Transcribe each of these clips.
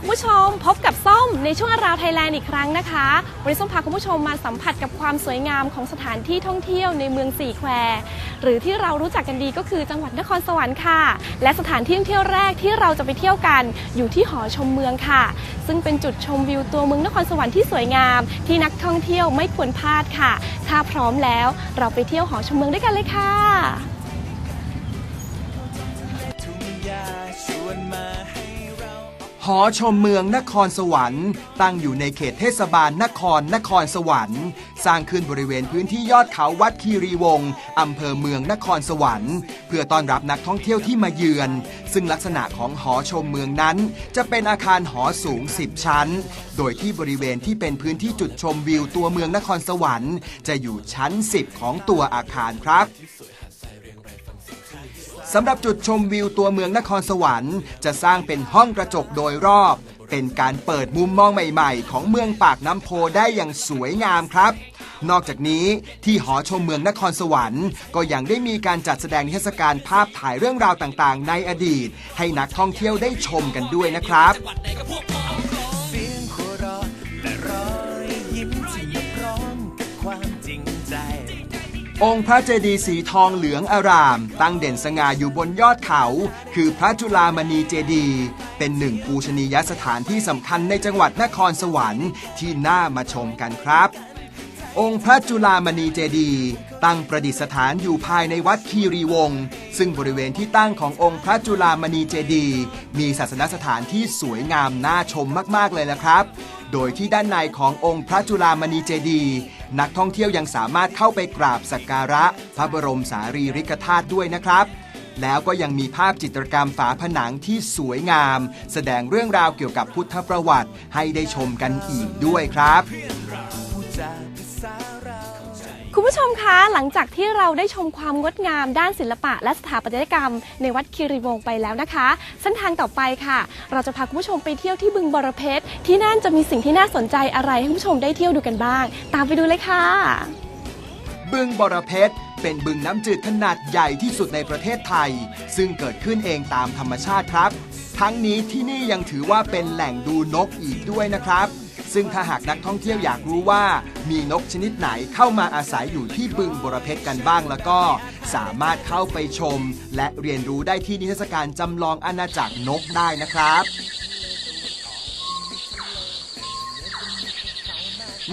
คุณผู้ชม พบกับส้มในช่วงอาราวไทยแลนด์อีกครั้งนะคะวันนี้ส้มพาคุณผู้ชมมาสัมผัสกับความสวยงามของสถานที่ท่องเที่ยวในเมืองสี่แควหรือที่เรารู้จักกันดีก็คือจังหวัดนครสวรรค์ค่ะ และสถานที่ท่องเที่ยวแรกที่เราจะไปเที่ยวกันอยู่ที่หอชมเมืองค่ะ ซึ่งเป็นจุดชมวิวตัวเมืองนครสวรรค์ที่สวยงาม ที่นักท่องเที่ยวไม่ควรพลาดค่ะ ถ้าพร้อมแล้วเราไปเที่ยวหอชมเมืองด้วยกันเลยค่ะ หอชมเมืองนครสวรรค์ ตั้งอยู่ในเขตเทศบาลนครนครสวรรค์ สร้างขึ้นบริเวณพื้นที่ยอดเขาวัดคีรีวงศ์อำเภอเมืองนครสวรรค์ เพื่อต้อนรับนักท่องเที่ยวที่มาเยือน ซึ่งลักษณะของหอชมเมืองนั้น จะเป็นอาคารหอสูง 10 ชั้น โดยที่บริเวณที่เป็นพื้นที่จุดชมวิวตัวเมืองนครสวรรค์ จะอยู่ชั้น 10 ของตัวอาคารครับ สำหรับจุดชมวิวตัวเมืองนครสวรรค์ จะสร้างเป็นห้องกระจกโดยรอบ เป็นการเปิดมุมมองใหม่ ๆ ของเมืองปากน้ำโพได้อย่างสวยงามครับ นอกจากนี้ที่หอชมเมืองนครสวรรค์ ก็ยังได้มีการจัดแสดงนิทรรศการภาพถ่ายเรื่องราวต่างๆ ในอดีต ให้นักท่องเที่ยวได้ชมกันด้วยนะครับ ความจริงใจ องค์พระเจดีย์สีทองเหลืองอาราม ตั้งเด่นสง่าอยู่บนยอดเขา คือพระจุลามณีเจดีย์เป็นหนึ่งปูชนียสถานที่สำคัญในจังหวัดนครสวรรค์ที่น่ามาชมกันครับ องค์พระจุลามณีเจดีย์ ตั้งประดิษฐานอยู่ภายในวัดคีรีวงศ์ซึ่งบริเวณที่ตั้งขององค์พระจุลามณีเจดีมีศาสนสถานที่สวยงามน่าชมมากๆเลยละครับ โดยที่ด้านในขององค์พระจุลามณีเจดีนักท่องเที่ยวยังสามารถเข้าไปกราบสักการะ พระบรมสารีริกธาตุด้วยนะครับแล้วก็ยังมีภาพจิตรกรรมฝาผนังที่สวยงาม แสดงเรื่องราวเกี่ยวกับพุทธประวัติให้ได้ชมกันอีกด้วยครับ คุณผู้ชมคะหลังจากที่เราได้ชมความงดงามด้านศิลปะ และสถาปัตยกรรม ในวัดคีรีวงศ์ไปแล้วนะคะ เส้นทางต่อไปค่ะ เราจะพาคุณผู้ชมไปเที่ยวที่บึงบรเพชรที่นั่นจะมีสิ่งที่น่าสนใจอะไรให้คุณผู้ชมได้เที่ยวดูกันบ้าง ตามไปดูเลยค่ะ บึงบรเพชรเป็นบึงน้ำจืดขนาดใหญ่ที่สุดในประเทศไทย ซึ่งเกิดขึ้นเองตามธรรมชาติครับ ทั้งนี้ที่นี่ยังถือว่าเป็นแหล่งดูนกอีกด้วยนะครับ ซึ่งถ้าหากนักท่องเที่ยวอยากรู้ว่า มีนกชนิดไหนเข้ามาอาศัยอยู่ที่บึงบรเพชรกันบ้างแล้วก็ สามารถเข้าไปชม และเรียนรู้ได้ที่นิทรรศการจำลองอาณาจักรนกได้นะครับ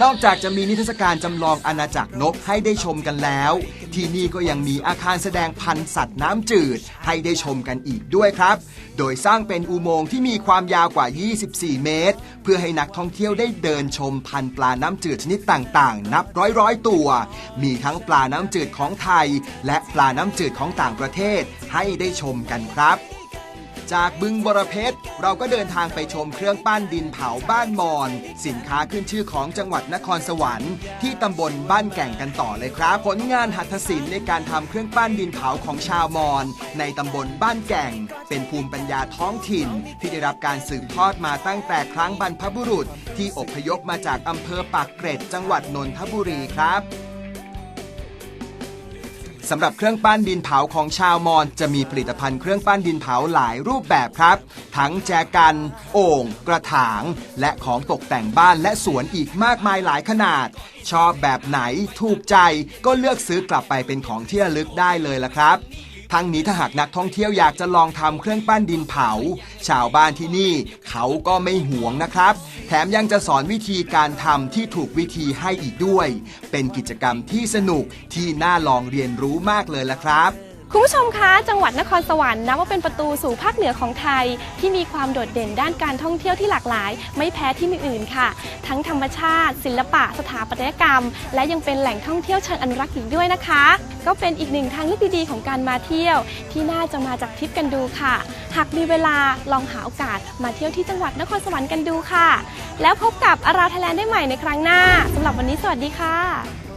นอกจากจะมีนิทรรศการจำลองอาณาจักรนกให้ได้ชมกันแล้ว ที่นี่ก็ยังมีอาคารแสดงพันธุ์สัตว์น้ำจืดให้ได้ชมกันอีกด้วยครับ โดยสร้างเป็นอุโมงค์ที่มีความยาวกว่า 24 เมตร เพื่อให้นักท่องเที่ยวได้เดินชมพันธุ์ปลาน้ำจืดชนิดต่างๆ นับร้อยร้อยตัว มีทั้งปลาน้ำจืดของไทย และปลาน้ำจืดของต่างประเทศให้ได้ชมกันครับ จากบึงบรเพชรเราก็เดินทางไปชมเครื่องปั้นดินเผาบ้านมอน สินค้าขึ้นชื่อของจังหวัดนครสวรรค์ที่ตำบลบ้านแก่งกันต่อเลยครับ ผลงานหัตถศิลป์ในการทำเครื่องปั้นดินเผาของชาวมอญในตำบลบ้านแก่ง เป็นภูมิปัญญาท้องถิ่น ที่ได้รับการสืบทอดมาตั้งแต่ครั้งบรรพบุรุษ ที่อพยพมาจากอำเภอปากเกร็ดจังหวัดนนทบุรีครับ สำหรับเครื่องปั้นดินเผาของชาวมอญจะมีผลิตภัณฑ์เครื่องปั้นดินเผาหลายรูปแบบครับ ทั้งแจกัน โอ่ง กระถาง และของตกแต่งบ้านและสวนอีกมากมายหลายขนาด ชอบแบบไหนถูกใจก็เลือกซื้อกลับไปเป็นของที่ระลึกได้เลยละครับทั้งนี้ถ้าหากนักท่องเที่ยวอยากจะลองทำเครื่องปั้นดินเผา ชาวบ้านที่นี่เขาก็ไม่หวงนะครับ แถมยังจะสอนวิธีการทำที่ถูกวิธีให้อีกด้วย เป็นกิจกรรมที่สนุกที่น่าลองเรียนรู้มากเลยละครับ คุณผู้ชมคะจังหวัดนครสวรรค์นับว่าเป็นประตูสู่ภาคเหนือของไทย ที่มีความโดดเด่นด้านการท่องเที่ยวที่หลากหลาย ไม่แพ้ที่มีอื่นค่ะ ทั้งธรรมชาติ ศิลปะสถาปัตยกรรม และยังเป็นแหล่งท่องเที่ยวเชิงอนุรักษ์อีกด้วยนะคะ ก็เป็นอีกหนึ่งทางเลือกดีๆของการมาเที่ยว ที่น่าจะมาจากทริปกันดูค่ะ หากมีเวลาลองหาโอกาสมาเที่ยวที่จังหวัดนครสวรรค์กันดูค่ะ แล้วพบกับอาราไทยแลนด์ได้ใหม่ในครั้งหน้าสำหรับวันนี้สวัสดีค่ะ